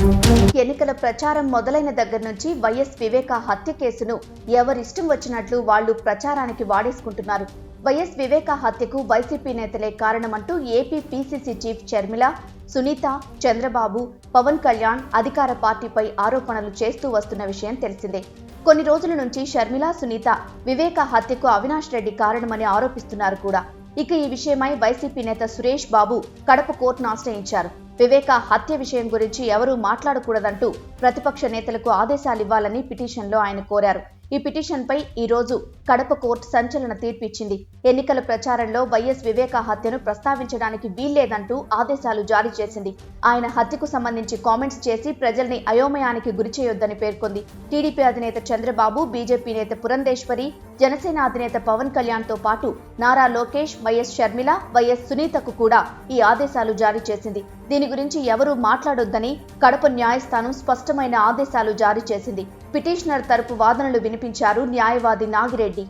ఎన్నికల ప్రచారం మొదలైన దగ్గర నుంచి వైఎస్ వివేక హత్య కేసును ఎవరిష్టం వచ్చినట్లు వాళ్ళు ప్రచారానికి వాడేసుకుంటున్నారు. వైఎస్ వివేక హత్యకు వైసీపీ నేతలే కారణమంటూ AP PCC chief Sharmila Sunitha Chandrababu Pawan Kalyan అధికార పార్టీపై ఆరోపణలు చేస్తూ వస్తున్న విషయం తెలిసిందే. కొన్ని రోజుల నుంచి షర్మిల సునీత వివేక హత్యకు అవినాష్ రెడ్డి కారణమని ఆరోపిస్తున్నారు కూడా. ఇక ఈ విషయమై వైసీపీ నేత సురేష్ బాబు కడప కోర్టును ఆశ్రయించారు. వివేక హత్య విషయం గురించి ఎవరూ మాట్లాడకూడదంటూ ప్రతిపక్ష నేతలకు ఆదేశాలు ఇవ్వాలని పిటిషన్లో ఆయన కోరారు. ఈ పిటిషన్పై ఈ రోజు కడప కోర్టు సంచలన తీర్పు ఇచ్చింది ఎన్నికల ప్రచారంలో వైఎస్ వివేక హత్యను ప్రస్తావించడానికి వీల్లేదంటూ ఆదేశాలు జారీ చేసింది. ఆయన హత్యకు సంబంధించి కామెంట్స్ చేసి ప్రజల్ని అయోమయానికి గురిచేయొద్దని పేర్కొంది. టీడీపీ అధినేత చంద్రబాబు బీజేపీ నేత పురంధేశ్వరి జనసేన అధినేత పవన్ కళ్యాణ్తో పాటు నారా లోకేష్ వైఎస్ షర్మిల వైఎస్ సునీతకు కూడా ఈ ఆదేశాలు జారీ చేసింది. దీని గురించి ఎవరూ మాట్లాడొద్దని కడప న్యాయస్థానం స్పష్టమైన ఆదేశాలు జారీ చేసింది. పిటిషనర్ తరపు వాదనలు వినిపించారు న్యాయవాది నాగిరెడ్డి.